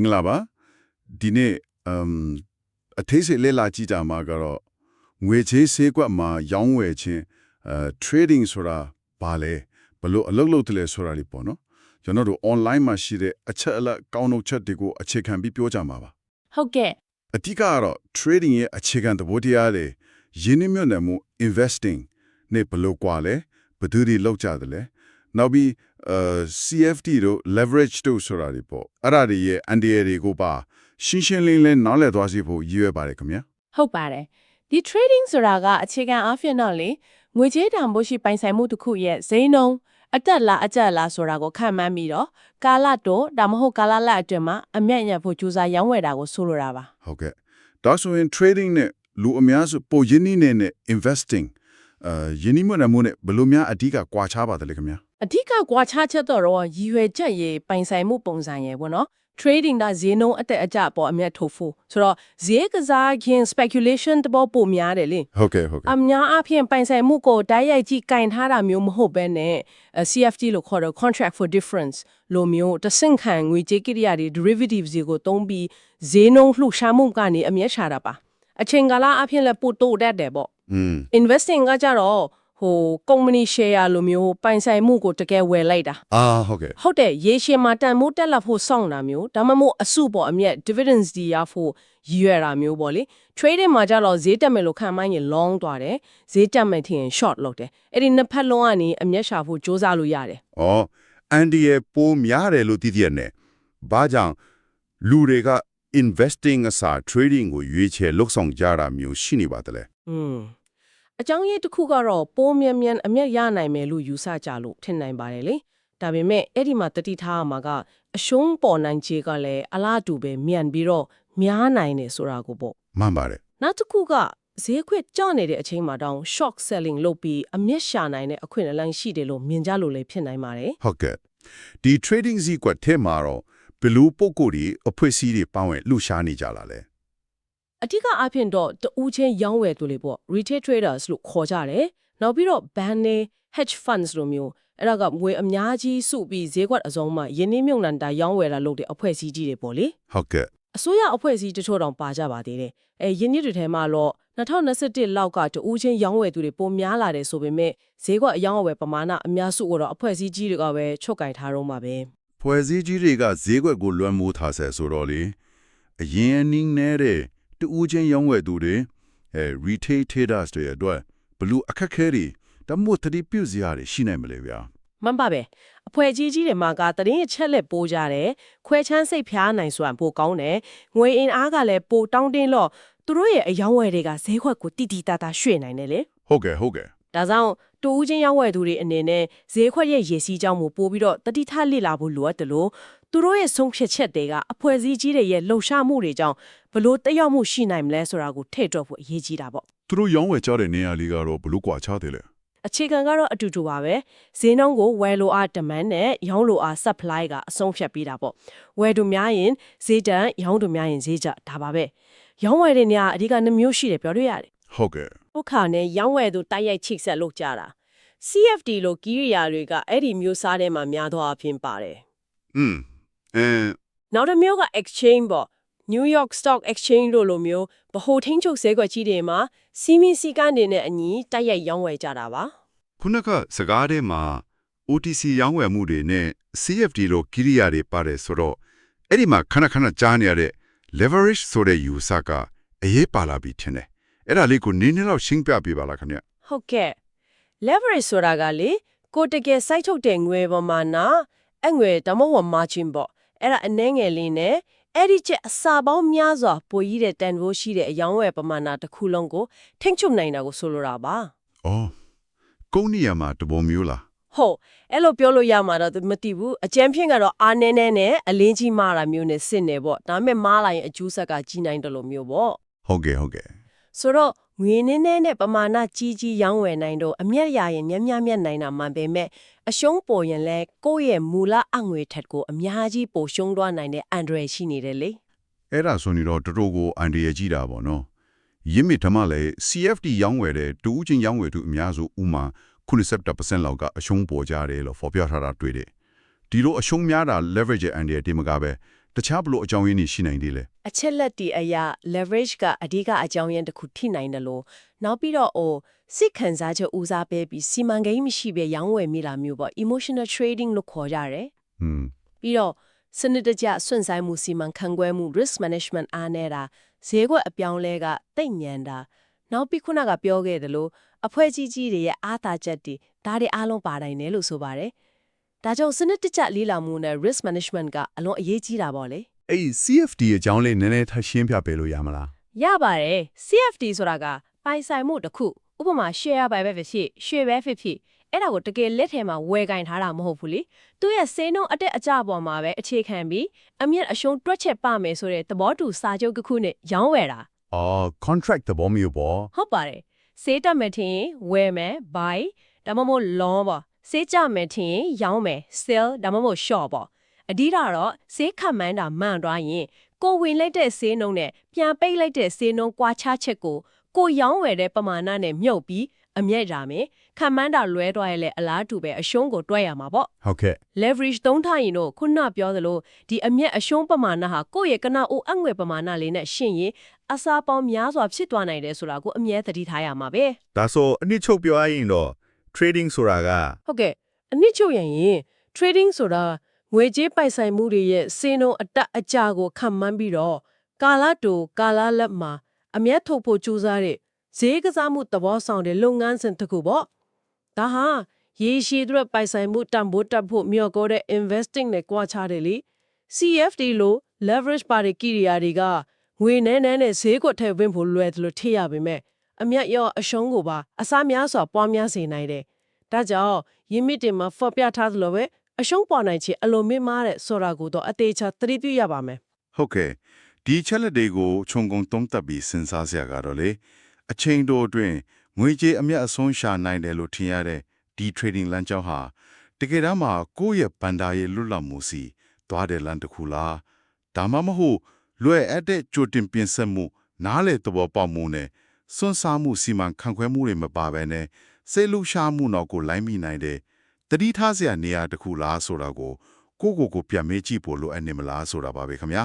င်္ဂလာပါဒီနေ့အမ်အသေးစိတ်လေ့လာကြည့်ကြမှာကတော့ငွေချေးဈေးကွက်မှာရောင်းဝယ်ခြင်းအဲ trading ဆိုတာဘာလဲဘလို့အလုပ်လုပ်တယ်လဲဆိုတာလေးပေါ့နော်ကျွန်တော်တို့ online မှာရှိတဲ့အချက်အလက်ကောင်းနှုတ်ချက်တွေကိုအခြေခံပြီးပြောကြမှာပါဟုတ်ကဲ့အဓိကကတော့ trading ရဲ့အခြေခံသဘောတရားတွေရင်းနှီးမြှုပ်နှံမှု investing နဲ့ဘယ်လိုကွာလဲဘယ်သူတွေလောက်ကြတယ်လဲနောက်ပြီးအဲ CFD တို့ leverage တို့ဆိုတာတွေပေါ့အဲ့ဒါတွေရဲ့ NDA တွေကိုပါရှင်းရှင်းလင်းလင်းနားလည်သွားစေဖို့ရည်ရွယ်ပါတယ်ခင်ဗျာဟုတ်ပါတယ်ဒီ trading ဆိုတာကအခြေခံအားဖြင့်တော့လေငွေကြေးတန်ဖိုးရှိပိုင်ဆိုင်မှုတစ်ခုရဲ့ဈေးနှုန်းအတက်လားအကျက်လားဆိုတာကိုခန့်မှန်းပြီးတော့ကာလတော့ဒါမှမဟုတ်ကာလလအတွင်းမှာအမြတ်ညက်ဖို့ကြိုးစားရောင်းဝယ်တာကိုဆိုလိုတာပါဟုတ်ကဲ့ဒါဆိုရင် trading နဲ့လူအများစုပိုရင်းနှီးနေနဲ့ investing အဲရင်းနှီးမြှုပ်နှံမှုနဲ့ဘယ်လိုများအဓိကကွာခြားပါတယ်လဲခင်ဗျာအဓိကကွာခြားချက်တော့တော့ရည်ရွယ်ချက်ရေးပိုင်ဆိုင်မှုပုံစံရေးပေါ့နော် trading ဒါဈေးနှုန်းအတက်အကျပေါ်အမြတ်ထုတ်ဖို့ဆိုတော့ဈေးကစားခြင်း speculation တဘောပုံများတယ်လေဟုတ်ကဲ့ဟုတ်ကဲ့အများအားဖြင့်ပိုင်ဆိုင်မှုကိုတိုက်ရိုက်ကြည့်ကင်ထားတာမျိုးမဟုတ်ဘဲနဲ့အဲ CFD လို့ခေါ်တဲ့ contract for difference လိုမျိုးတဆင့်ခံငွေကြေးကိရိယာတွေ derivatives တွေကိုသုံးပြီးဈေးနှုန်းလှူရှားမှုကနေအမြတ်ရှာတာပါအချိန်ကာလအဖြစ်လည်းပိုတိုးတတ်တယ်ပေါ့ อืม investing ကကြတော့ဟို company share လိုမျိုးပိုင်ဆိုင်မှုကိုတကယ်ဝယ်လိုက်တာ အာဟုတ်ကဲ့ ဟုတ်တယ်ရေရှည်မှာတန်မိုးတက်လာဖို့စောင့်တာမျိုးဒါမှမဟုတ်အစုပေါ်အမြတ် dividends တွေရဖို့ရည်ရွယ်တာမျိုးပေါ့လေ trading မှာကြတော့ဈေးတက်မယ်လို့ခံမှန်းရင် long သွားတယ်ဈေးတက်မယ်ထင်ရင် short လုပ်တယ်အဲ့ဒီနှစ်ဖက်လုံးကနေအမျက်ရှာဖို့စ조사လို့ရတယ် ။အော်အန်ဒီရဲ့ပိုများတယ်လို့သိသိရတယ်။ဘာကြောင့်လူတွေက investing အစား trading ကိုရွေးချယ်လုပ်ဆောင်ကြတာမျိုးရှိနေပါတယ်လဲ อืม အကြောင်းရင်းတစ်ခုကတော့ပိုးမြန်မြန်အမျက်ရနိုင်မယ်လို့ယူဆကြလို့ထင်နိုင်ပါတယ်လေဒါပေမဲ့အဲ့ဒီမှာတတိထားရမှာကအရှုံးပေါ်နိုင်ခြေကလည်းအလားတူပဲမြန်ပြီးတော့များနိုင်တယ်ဆိုတာကိုပေါ့။မှန်ပါတယ်နောက်တစ်ခုကဈေးခွက်ကျနေတဲ့အချိန်မှာတောင် shock selling လုပ်ပြီးအမျက်ရှာနိုင်တဲ့အခွင့်အလမ်းရှိတယ်လို့မြင်ကြလို့လည်းဖြစ်နိုင်ပါတယ်။ဟုတ်ကဲ့။ဒီ trading ဈေးကွက်ထဲမှာတော့ဘယ်လိုပုံကိုယ်ဒီအဖွဲ့အစည်းတွေပေါင်းဝင်လှူရှားနေကြလားလဲ အထူးကအဖြစ်တော့တူးချင်းရောင်းဝယ်သူတွေပေါ့ retail traders လို့ခေါ်ကြတယ်နောက်ပြီးတော့ band နဲ့ hedge funds လိုမျိုးအဲ့ဒါကငွေအများကြီးစုပြီးဈေးကွက်အစုံမှာယင်းနှိမ့်မြုံနံတာရောင်းဝယ်တာလုပ်တဲ့အဖွဲ့အစည်းကြီးတွေပေါ့လေ။ဟုတ်ကဲ့အစိုးရအဖွဲ့အစည်းတချို့တောင်ပါကြပါသေးတယ်အဲယင်းနှစ်တွေထဲမှာတော့2021လောက်ကတူးချင်းရောင်းဝယ်သူတွေပိုများလာတယ်ဆိုပေမဲ့ဈေးကွက်အယောင်းအဝယ်ပမာဏအများစုကတော့အဖွဲ့အစည်းကြီးတွေကပဲချုပ်ကင်ထားတော့မှာပဲ။ဖွဲ့စည်းကြီးတွေကဈေးကွက်ကိုလွှမ်းမိုးထားဆဲဆိုတော့လေအရင်အနည်းနဲ့ တူဦးချင်းရောင်းဝယ်သူတွေအဲ retail traders တွေအတွက်ဘလို့အခက်ခဲတွေတမို့တတိပြုစရာတွေရှိနိုင်မလဲဗျာမှန်ပါပဲအဖွဲ့ကြီးကြီးတွေမှာကတရင်ချက်လက်ပိုးကြတယ်ခွဲချမ်းစိတ်ဖျားနိုင်ဆိုတာပိုကောင်းတယ်ငွေအင်အားကလည်းပိုတောင်းတင်းလို့သူတို့ရဲ့အယောင်းဝယ်တွေကဈေးခွက်ကိုတိတိတသားရွှေ့နိုင်တယ်လေဟုတ်ကဲ့ဟုတ်ကဲ့ဒါကြောင့်တူဦးချင်းရောင်းဝယ်သူတွေအနေနဲ့ဈေးခွက်ရဲ့ရေစီးကြောင်းကိုပို့ပြီးတော့တတိထလစ်လာဖို့လိုအပ်တယ်လို့ သူတို့ရဲ့ဆုံးဖြတ်ချက်တွေကအဖွဲ့အစည်းကြီးတွေရဲ့လှုပ်ရှားမှုတွေကြောင့်ဘလို့တက်ရောက်မှုရှိနိုင်မလဲဆိုတာကိုထည့်တွက်ဖို့အရေးကြီးတာပေါ့သူတို့ရောင်းဝယ်ကြတဲ့နေရာလေးကတော့ဘလို့ကွာခြားတယ်လဲအခြေခံကတော့အတူတူပါပဲဈေးနှုန်းကိုဝယ်လိုအား demand နဲ့ရောင်းလိုအား supply ကအဆုံးဖြတ်ပေးတာပေါ့ဝယ်သူများရင်ဈေးတန်းရောင်းသူများရင်ဈေးကျဒါပါပဲရောင်းဝယ်တဲ့နေရာအဓိကနှမျိုးရှိတယ်ပြောလို့ရတယ်ဟုတ်ကဲ့ဘုခါနဲ့ရောင်းဝယ်သူတိုက်ရိုက်ချိတ်ဆက်လုပ်ကြတာ CFD လို့ကိရိယာတွေကအဲ့ဒီမျိုးစားထဲမှာများသောအားဖြင့်ပါတယ်อืม အဲနောက်တစ်မျိုးက exchange ပေါ့ New York Stock Exchange လို့လိုမျိုးဗဟိုထိန်းချုပ်ဈေးကွက်ကြီးတွေမှာစီမီစီကနေနဲ့အညီတိုက်ရိုက်ရောင်းဝယ်ကြတာပါခုနကစကားထဲမှာ OTC ရောင်းဝယ်မှုတွေနဲ့ CFD လို့ကိရိယာတွေပါတယ်ဆိုတော့အဲ့ဒီမှာခဏခဏကြားနေရတဲ့ leverage ဆိုတဲ့ user ကအရေးပါလာပြီထင်တယ်အဲ့ဒါလေးကိုနည်းနည်းတော့ရှင်းပြပေးပါလားခင်ဗျဟုတ်ကဲ့ leverage ဆိုတာကလေကိုတကယ်စိုက်ထုတ်တဲ့ငွေပေါ်မှာနာအငွေတမဝ margin ပေါ့ အဲ့ဒါအနှဲငယ်လေးနဲ့အဲ့ဒီချက်အစာပေါင်းများစွာပိုကြီးတဲ့တန်ဖိုးရှိတဲ့အယောင်းဝယ်ပမာဏတစ်ခုလုံးကိုထိမ့်ချုပ်နိုင်တာကိုဆိုလိုတာပါ။အော်ကုန်းနေရမှာတဘောမျိုးလားဟုတ်အဲ့လိုပြောလို့ရမှာတော့မသိဘူးအကျန်းဖြင့်ကတော့အာနဲနဲနဲ့အလင်းကြီးမာတာမျိုးနဲ့စစ်နေပေါ့ဒါပေမဲ့မားလာရင်အကျိုးဆက်ကကြီးနိုင်တယ်လို့မျိုးပေါ့။ဟုတ်ကဲ့ဟုတ်ကဲ့ဆိုတော့ ငွေနည်းနည်းနဲ့ပမာဏကြီးကြီးရောင်းဝယ်နိုင်တော့အမျက်ရရင်မြတ်မြတ်မြတ်နိုင်တာမှန်ပေမဲ့အရှုံးပေါ်ရင်လဲကိုယ့်ရဲ့မူလအငွေထက်ကိုအများကြီးပိုရှုံးသွားနိုင်တဲ့အန်ဒရယ်ရှိနေတယ်လေ။အဲ့ဒါဆိုနေတော့တော်တော်ကိုအန်ဒီရကြီးတာပေါ့နော်။ရင်းမြစ်ဓမ္မလည်း CFD ရောင်းဝယ်တဲ့တူးချင်းရောင်းဝယ်သူအများစုဥမာ90%လောက်ကအရှုံးပေါ်ကြတယ်လို့ဖော်ပြထားတာတွေ့တယ်။ဒီလိုအရှုံးများတာ leverage အန်ဒီရတင်မကပဲ တခြားဘလို့အကြောင်းရင်းတွေရှိနိုင်သေးလဲအချက်လက်တီအရာ leverage ကအဓိကအကြောင်းရင်းတစ်ခုထိနိုင်တယ်လို့နောက်ပြီးတော့အိုစိတ်ခံစားချက်ဦးစားပေးပြီးစီမံကိန်းမရှိဘဲရောင်းဝယ်မိလာမျိုးပေါ့ emotional trading လို့ခေါ်ကြတယ်ဟွန်းပြီးတော့စနစ်တကျစွန့်ဆိုင်မှုစီမံခန့်ခွဲမှု risk management အားနေတာဈေးကွက်အပြောင်းလဲကတိတ်ညံတာနောက်ပြီးခုနကပြောခဲ့တယ်လို့အဖွဲ့ကြီးကြီးတွေရဲ့အားသာချက်တွေဒါတွေအားလုံးပါနိုင်တယ်လို့ဆိုပါတယ် ဒါကြောင့်စနစ်တကျလေးလာမှုနဲ့ risk management ကအလွန်အရေးကြီးတာပေါ့လေအဲ့ဒီ CFD အကြောင်းလေးနည်းနည်းထပ်ရှင်းပြပေးလို့ရမလားရပါတယ် CFD ဆိုတာကပိုင်ဆိုင်မှုတစ်ခုဥပမာ share ပဲပဲဖြစ်ဖြစ်ရွှေပဲဖြစ်ဖြစ်အဲ့ဒါကိုတကယ်လက်ထဲမှာဝယ်ကင်ထားတာမဟုတ်ဘူးလေသူ့ရဲ့စေနှုန်းအတက်အကျပေါ်မှာပဲအခြေခံပြီးအမြင့်အရှုံးတွက်ချက်ပါမယ်ဆိုတဲ့သဘောတူစာချုပ်တစ်ခုနဲ့ရောင်းဝယ်တာအော် contract သဘောမျိုးပေါ့ဟုတ်ပါတယ်စေးတက်မယ်ထင်ရင်ဝယ်မယ် buy ဒါမှမဟုတ် long ပေါ့ စေးကြမယ်ထင်ရင်ရောင်းမယ် sell ဒါမှမဟုတ် short ပေါ့အဓိကတော့စေးခတ်မှန်းတာမှန်သွားရင်ကိုဝင်လိုက်တဲ့စေးနှုန်းနဲ့ပြန်ပိတ်လိုက်တဲ့စေးနှုန်းကွာခြားချက်ကိုကိုရောင်းဝယ်တဲ့ပမာဏနဲ့မြုပ်ပြီးအမြဲတာမယ်ခတ်မှန်းတာလွဲသွားရင်လည်းအလားတူပဲအရှုံးကိုတွက်ရမှာပေါ့ဟုတ်ကဲ့ leverage သုံးထားရင်တော့ခုနပြောသလိုဒီအမျက်အရှုံးပမာဏဟာကိုယ့်ရဲ့ကနအိုအငွေပမာဏလေးနဲ့ရှင်းရင်အစားပေါင်းများစွာဖြစ်သွားနိုင်တယ်ဆိုတာကိုအမြဲသတိထားရမှာပဲဒါဆိုအနည်းချုပ်ပြောရရင်တော့ trading ဆိုတာကဟုတ်ကဲ့အနည်းချုပ်ရင်ရင် trading ဆိုတာငွေကြေးပိုင်ဆိုင်မှုတွေရဲ့စင်းနှုန်းအတက်အကျကိုခံမှန်းပြီးတော့ကာလတူကာလလက်မှာအမျက်ထုတ်ဖို့ကြိုးစားတဲ့ဈေးကစားမှုသဘောဆောင်တဲ့လုပ်ငန်းစဉ်တစ်ခုပေါ့ဒါဟာရေရှည်အတွက်ပိုင်ဆိုင်မှုတန်ဖိုးတက်ဖို့မြော်ကိုတဲ့ investing နဲ့ကြွားချတယ်လေ CFD လို့ leverage ပါတဲ့ကိရိယာတွေကငွေနဲ့နဲ့နဲ့ဈေးကွက်ထဲဝင်ဖို့လွယ်တယ်လို့ထင်ရပါမယ် အမျက်ရောအရှုံးကိုပါအစားများစွာပွားများစေနိုင်တယ်ဒါကြောင့်ယင်းမြစ်တင်မှာဖော်ပြထားသလိုပဲအရှုံးပေါ်နိုင်ချေအလိုမင်းမားတဲ့ဆိုတာကိုတော့အသေးချာသတိပြုရပါမယ်ဟုတ်ကဲ့ဒီချက်လက်တွေကိုခြုံငုံသုံးသပ်ပြီးစဉ်းစားစရာကတော့လေအချိန်တိုအတွင်းငွေကြေးအမျက်အဆုံးရှာနိုင်တယ်လို့ထင်ရတဲ့ဒီ trading လမ်းကြောင်းဟာတကယ်တမ်းမှာကိုယ့်ရဲ့ဘန်ဒါရဲ့လွတ်လပ်မှုစီသွားတယ်လမ်းတစ်ခုလားဒါမှမဟုတ်လွယ်အပ်တဲ့ကြိုတင်ပြင်ဆင်မှုနားလေသဘောပေါက်မှုနဲ့ စွန့်စားမှုစီမံခန့်ခွဲမှုတွေမပါဘဲနဲ့စိတ်လှရှားမှုတော့ကိုလိုင်းမိနိုင်တဲ့တတိထားစရာနေရာတစ်ခုလားဆိုတာကိုကိုယ့်ကိုယ်ကိုပြန်မေးကြည့်ဖို့လိုအပ်နေမလားဆိုတာပါပဲခင်ဗျာ